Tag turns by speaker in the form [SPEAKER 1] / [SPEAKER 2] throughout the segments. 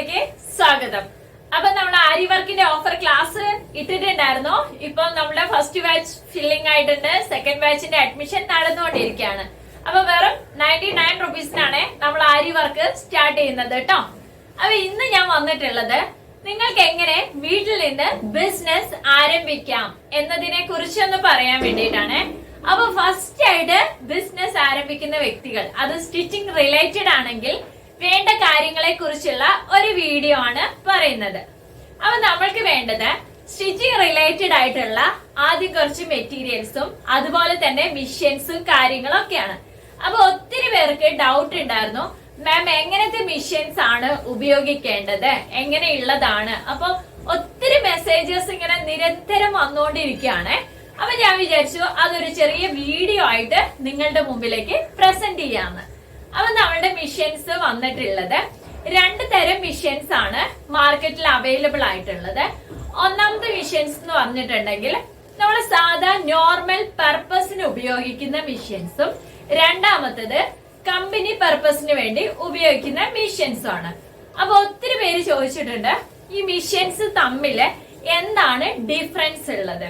[SPEAKER 1] വീഡിയോയിലേക്ക് സ്വാഗതം. അപ്പൊ നമ്മൾ ആരി വർക്കിന്റെ ഓഫർ ക്ലാസ് ഇട്ടിട്ടുണ്ടായിരുന്നു. ഇപ്പൊ നമ്മുടെ ഫസ്റ്റ് ബാച്ച് ഫില്ലിംഗ് ആയിട്ടുണ്ട്. സെക്കൻഡ് ബാച്ചിന്റെ അഡ്മിഷൻ നടന്നുകൊണ്ടിരിക്കുകയാണ്. അപ്പൊ വെറും നയന്റി നയൻ റുപ്പീസിനാണ് നമ്മൾ ആരി വർക്ക് സ്റ്റാർട്ട് ചെയ്യുന്നത് കേട്ടോ. അപ്പൊ ഇന്ന് ഞാൻ വന്നിട്ടുള്ളത് നിങ്ങൾക്ക് എങ്ങനെ വീട്ടിൽ നിന്ന് ബിസിനസ് ആരംഭിക്കാം എന്നതിനെ കുറിച്ചൊന്ന് പറയാൻ വേണ്ടിയിട്ടാണ്. അപ്പൊ ഫസ്റ്റ് ആയിട്ട് ബിസിനസ് ആരംഭിക്കുന്ന വ്യക്തികൾ അത് സ്റ്റിച്ചിങ് റിലേറ്റഡ് ആണെങ്കിൽ വേണ്ട കാര്യങ്ങളെ കുറിച്ചുള്ള ഒരു വീഡിയോ ആണ് പറയുന്നത്. അപ്പൊ നമ്മൾക്ക് വേണ്ടത് സ്റ്റിച്ചിങ് റിലേറ്റഡ് ആയിട്ടുള്ള ആദ്യം കുറച്ച് മെറ്റീരിയൽസും അതുപോലെ തന്നെ മിഷ്യൻസും കാര്യങ്ങളൊക്കെയാണ്. അപ്പൊ ഒത്തിരി പേർക്ക് ഡൗട്ട് ഉണ്ടായിരുന്നു മാം എങ്ങനത്തെ മിഷ്യൻസ് ആണ് ഉപയോഗിക്കേണ്ടത്? എങ്ങനെയുള്ളതാണ്? അപ്പൊ ഒത്തിരി മെസ്സേജസ് ഇങ്ങനെ നിരന്തരം വന്നുകൊണ്ടിരിക്കുകയാണ്. അപ്പൊ ഞാൻ വിചാരിച്ചു അതൊരു ചെറിയ വീഡിയോ ആയിട്ട് നിങ്ങളുടെ മുമ്പിലേക്ക് പ്രസന്റ് ചെയ്യാന്ന്. അപ്പൊ നമ്മളുടെ മിഷ്യൻസ് വന്നിട്ടുള്ളത് രണ്ട് തരം മിഷ്യൻസ് ആണ് മാർക്കറ്റിൽ അവൈലബിൾ ആയിട്ടുള്ളത്. ഒന്നാമത്തെ മിഷ്യൻസ് എന്ന് പറഞ്ഞിട്ടുണ്ടെങ്കിൽ നമ്മൾ സാധാ നോർമൽ പർപ്പസിന് ഉപയോഗിക്കുന്ന മിഷ്യൻസും രണ്ടാമത്തത് കമ്പനി പർപ്പസിന് വേണ്ടി ഉപയോഗിക്കുന്ന മിഷ്യൻസും ആണ്. അപ്പൊ ഒത്തിരി പേര് ചോദിച്ചിട്ടുണ്ട് ഈ മിഷ്യൻസ് തമ്മിൽ എന്താണ് ഡിഫറൻസ് ഉള്ളത്?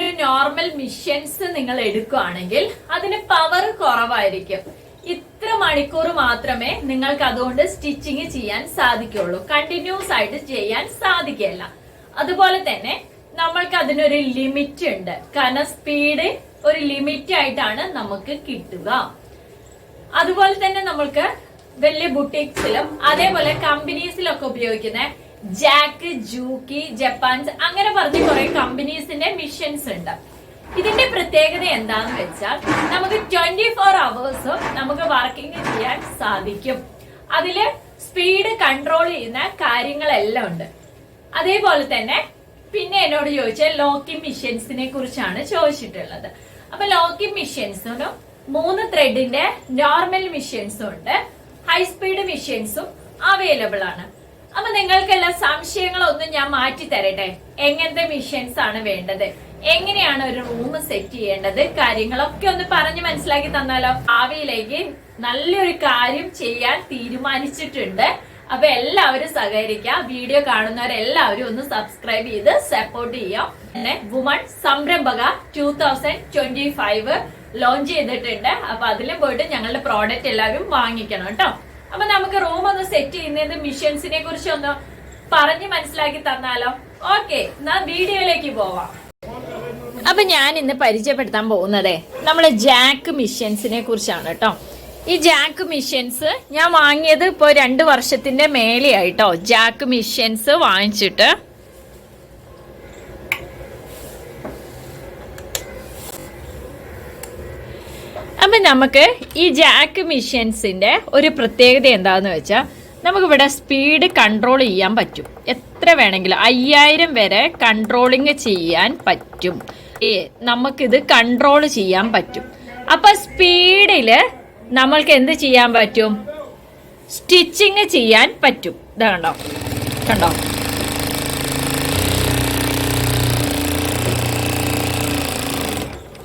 [SPEAKER 1] ഒരു നോർമൽ മിഷ്യൻസ് നിങ്ങൾ എടുക്കുകയാണെങ്കിൽ അതിന് പവർ കുറവായിരിക്കും. ഇത്ര മണിക്കൂർ മാത്രമേ നിങ്ങൾക്ക് അതുകൊണ്ട് സ്റ്റിച്ചിങ് ചെയ്യാൻ സാധിക്കുള്ളൂ. കണ്ടിന്യൂസ് ആയിട്ട് ചെയ്യാൻ സാധിക്കില്ല അതുപോലെ തന്നെ നമ്മൾക്ക് അതിനൊരു ലിമിറ്റ് ഉണ്ട്. കാരണം സ്പീഡ് ഒരു ലിമിറ്റ് ആയിട്ടാണ് നമുക്ക് കിട്ടുക. അതുപോലെ തന്നെ നമ്മൾക്ക് വലിയ ബുട്ടീക്സിലും അതേപോലെ കമ്പനീസിലൊക്കെ ഉപയോഗിക്കുന്ന ജാക്ക് ജൂക്കി ജപ്പാൻസ് അങ്ങനെ പറഞ്ഞ കുറെ കമ്പനീസിന്റെ മിഷൻസ് ഉണ്ട്. ഇതിന്റെ പ്രത്യേകത എന്താന്ന് വെച്ചാൽ നമുക്ക് ട്വന്റി ഫോർ അവേഴ്സും നമുക്ക് വർക്കിംഗ് ചെയ്യാൻ സാധിക്കും. അതിൽ സ്പീഡ് കൺട്രോൾ ചെയ്യുന്ന കാര്യങ്ങളെല്ലാം ഉണ്ട്. അതേപോലെ തന്നെ പിന്നെ എന്നോട് ചോദിച്ച ലോക്കി മിഷൻസിനെ കുറിച്ചാണ് ചോദിച്ചിട്ടുള്ളത്. അപ്പൊ ലോക്കിംഗ് മിഷ്യൻസിനും മൂന്ന് ത്രെഡിന്റെ നോർമൽ മിഷൻസും ഉണ്ട്. ഹൈ സ്പീഡ് മിഷൻസും അവൈലബിൾ ആണ്. അപ്പൊ നിങ്ങൾക്കെല്ലാം സംശയങ്ങളൊന്നും ഞാൻ മാറ്റി തരട്ടെ എങ്ങനത്തെ മിഷൻസ് ആണ് വേണ്ടത്? എങ്ങനെയാണ് ഒരു റൂം സെറ്റ് ചെയ്യേണ്ടത്? കാര്യങ്ങളൊക്കെ ഒന്ന് പറഞ്ഞ് മനസ്സിലാക്കി തന്നാലോ? ഭാവിയിലേക്ക് നല്ലൊരു കാര്യം ചെയ്യാൻ തീരുമാനിച്ചിട്ടുണ്ട്. അപ്പൊ എല്ലാവരും സഹകരിക്കുക. വീഡിയോ കാണുന്നവരെല്ലാവരും ഒന്ന് സബ്സ്ക്രൈബ് ചെയ്ത് സപ്പോർട്ട് ചെയ്യാം പിന്നെ വുമൺ സംരംഭക two thousand twenty five launch ചെയ്തിട്ടുണ്ട്. അപ്പൊ അതിലും പോയിട്ട് ഞങ്ങളുടെ പ്രോഡക്റ്റ് എല്ലാവരും വാങ്ങിക്കണം കേട്ടോ. അപ്പൊ നമുക്ക് റൂം ഒന്ന് സെറ്റ് ചെയ്യുന്നത് മിഷൻസിനെ കുറിച്ച് ഒന്ന് പറഞ്ഞ് മനസ്സിലാക്കി തന്നാലോ? ഓക്കെ എന്നാ വീഡിയോയിലേക്ക് പോവാം. അപ്പൊ ഞാൻ ഇന്ന് പരിചയപ്പെടുത്താൻ പോകുന്നത് നമ്മളെ ജാക്ക് മിഷൻസിനെ കുറിച്ചാണ് കേട്ടോ ഈ ജാക്ക് മിഷൻസ് ഞാൻ വാങ്ങിയത് ഇപ്പോൾ രണ്ട് വർഷത്തിന്റെ മേലെയായിട്ടോ. ജാക്ക് മിഷൻസ് വാങ്ങിച്ചിട്ട്. അപ്പൊ നമുക്ക് ഈ ജാക്ക് മിഷൻസിന്റെ ഒരു പ്രത്യേകത എന്താന്ന് വെച്ചാൽ നമുക്കിവിടെ സ്പീഡ് കൺട്രോൾ ചെയ്യാൻ പറ്റും. എത്ര വേണമെങ്കിലും അയ്യായിരം വരെ കൺട്രോളിങ് ചെയ്യാൻ പറ്റും. നമുക്കിത് കൺട്രോൾ ചെയ്യാൻ പറ്റും. അപ്പൊ സ്പീഡിൽ നമ്മൾക്ക് എന്ത് ചെയ്യാൻ പറ്റും? സ്റ്റിച്ചിങ് ചെയ്യാൻ പറ്റും. ഇതാ കണ്ടോ? കണ്ടോ?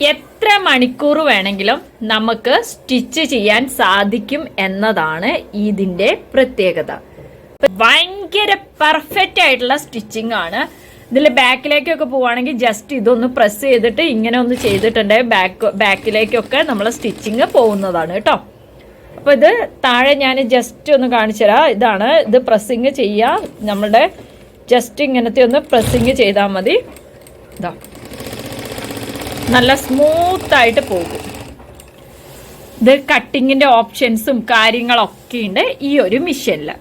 [SPEAKER 1] എത്ര മണിക്കൂർ വേണമെങ്കിലും നമുക്ക് സ്റ്റിച്ച് ചെയ്യാൻ സാധിക്കും എന്നതാണ് ഇതിന്റെ പ്രത്യേകത. ഭയങ്കര പെർഫെക്റ്റ് ആയിട്ടുള്ള സ്റ്റിച്ചിങ് ആണ്. ഇതിൽ ബാക്കിലേക്കൊക്കെ പോവുകയാണെങ്കിൽ ജസ്റ്റ് ഇതൊന്ന് പ്രസ് ചെയ്തിട്ട് ഇങ്ങനെ ഒന്ന് ചെയ്തിട്ടുണ്ടെങ്കിൽ ബാക്ക് ബാക്കിലേക്കൊക്കെ നമ്മൾ സ്റ്റിച്ചിങ് പോകുന്നതാണ് കേട്ടോ. അപ്പോൾ ഇത് താഴെ ഞാൻ ജസ്റ്റ് ഒന്ന് കാണിച്ചു തരാം. ഇതാണ് ഇത് പ്രസ്സിങ് ചെയ്യുക നമ്മളുടെ ജസ്റ്റ് ഇങ്ങനത്തെ ഒന്ന് പ്രസ്സിങ് ചെയ്താൽ മതി. ഇതാ. നല്ല സ്മൂത്തായിട്ട് പോകും. ഇത് കട്ടിങ്ങിന്റെ ഓപ്ഷൻസും കാര്യങ്ങളൊക്കെ ഉണ്ട് ഈ ഒരു മിഷനിൽ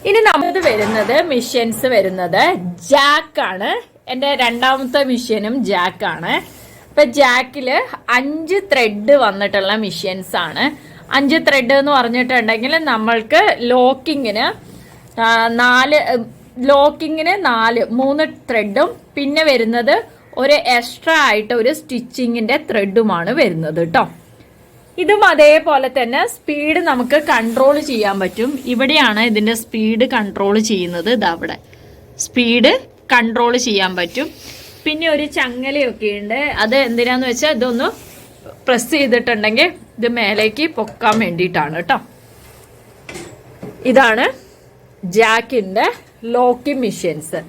[SPEAKER 1] ഇനി നമ്മത് വരുന്നത് മിഷ്യൻസ് വരുന്നത് ജാക്കാണ് എന്റെ രണ്ടാമത്തെ മിഷനും ജാക്കാണ് ഇപ്പൊ ജാക്കിൽ അഞ്ച് ത്രെഡ് വന്നിട്ടുള്ള മിഷ്യൻസ് ആണ്. അഞ്ച് ത്രെഡ് എന്ന് പറഞ്ഞിട്ടുണ്ടെങ്കിൽ നമ്മൾക്ക് ലോക്കിങ്ങിന് നാല് ലോക്കിങ്ങിന് നാല് മൂന്ന് ത്രെഡും പിന്നെ വരുന്നത് ഒരു എക്സ്ട്രാ ആയിട്ട് ഒരു സ്റ്റിച്ചിങ്ങിന്റെ ത്രെഡുമാണ് വരുന്നത് കേട്ടോ ഇതും അതേപോലെ തന്നെ സ്പീഡ് നമുക്ക് കൺട്രോൾ ചെയ്യാൻ പറ്റും. ഇവിടെയാണ് ഇതിന്റെ സ്പീഡ് കൺട്രോൾ ചെയ്യുന്നത്. ഇതവിടെ സ്പീഡ് കൺട്രോൾ ചെയ്യാൻ പറ്റും. പിന്നെ ഒരു ചങ്ങലയൊക്കെ ഉണ്ട്. അത് എന്തിനാന്ന് വെച്ചാൽ ഇതൊന്ന് പ്രസ് ചെയ്തിട്ടുണ്ടെങ്കിൽ ഇത് മേലേക്ക് പൊക്കാൻ വേണ്ടിയിട്ടാണ് കേട്ടോ. ഇതാണ് ജാക്കിന്റെ ലോക്കിംഗ് മെഷീൻസ്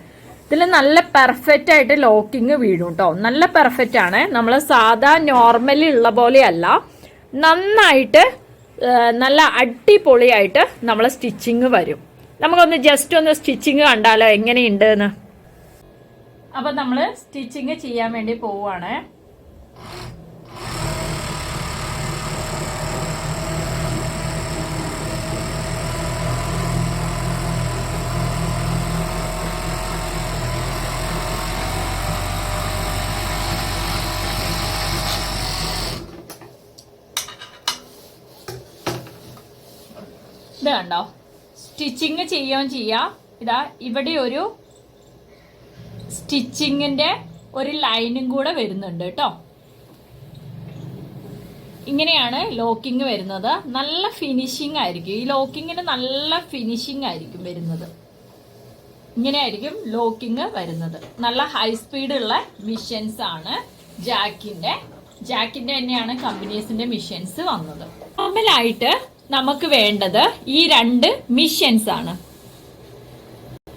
[SPEAKER 1] ഇതിൽ നല്ല പെർഫെക്റ്റ് ആയിട്ട് ലോക്കിംഗ് വീഴും കേട്ടോ. നല്ല പെർഫെക്റ്റ് ആണ്. നമ്മൾ സാധാ നോർമലി ഉള്ള പോലെയല്ല. നന്നായിട്ട് നല്ല അടിപൊളിയായിട്ട് നമ്മൾ സ്റ്റിച്ചിങ് വരും. നമുക്കൊന്ന് ജസ്റ്റ് ഒന്ന് സ്റ്റിച്ചിങ് കണ്ടാലോ എങ്ങനെയുണ്ട് എന്ന് അപ്പൊ നമ്മൾ സ്റ്റിച്ചിങ് ചെയ്യാൻ വേണ്ടി പോവുകയാണ് കണ്ടോ? സ്റ്റിച്ചിങ് ചെയ്യുകയും ചെയ്യാം. ഇതാ ഇവിടെ ഒരു സ്റ്റിച്ചിങ്ങിന്റെ ഒരു ലൈനും കൂടെ വരുന്നുണ്ട് കേട്ടോ. ഇങ്ങനെയാണ് ലോക്കിംഗ് വരുന്നത്. നല്ല ഫിനിഷിംഗ് ആയിരിക്കും. ഈ ലോക്കിങ്ങിന് നല്ല ഫിനിഷിംഗ് ആയിരിക്കും വരുന്നത്. ഇങ്ങനെയായിരിക്കും ലോക്കിംഗ് വരുന്നത്. നല്ല ഹൈ സ്പീഡ് ഉള്ള മിഷൻസ് ആണ് ജാക്കിന്റെ ജാക്കിന്റെ തന്നെയാണ് കമ്പനീസിന്റെ മിഷൻസ് വന്നത്. നോർമലായിട്ട് നമുക്ക് വേണ്ടത് ഈ രണ്ട് മിഷ്യൻസ് ആണ്.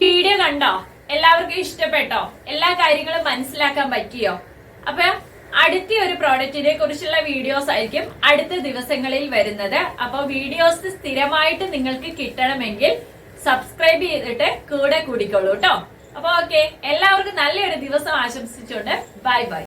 [SPEAKER 1] വീഡിയോ കണ്ടോ? എല്ലാവർക്കും ഇഷ്ടപ്പെട്ടോ? എല്ലാ കാര്യങ്ങളും മനസ്സിലാക്കാൻ പറ്റിയോ? അപ്പൊ അടുത്ത ഒരു പ്രോഡക്റ്റിനെ കുറിച്ചുള്ള വീഡിയോസ് ആയിരിക്കും അടുത്ത ദിവസങ്ങളിൽ വരുന്നത്. അപ്പൊ വീഡിയോസ് സ്ഥിരമായിട്ട് നിങ്ങൾക്ക് കിട്ടണമെങ്കിൽ സബ്സ്ക്രൈബ് ചെയ്തിട്ട് കൂടെ കൂടിക്കോളൂ കേട്ടോ അപ്പൊ ഓക്കെ എല്ലാവർക്കും നല്ലൊരു ദിവസം ആശംസിച്ചുകൊണ്ട് ബൈ ബൈ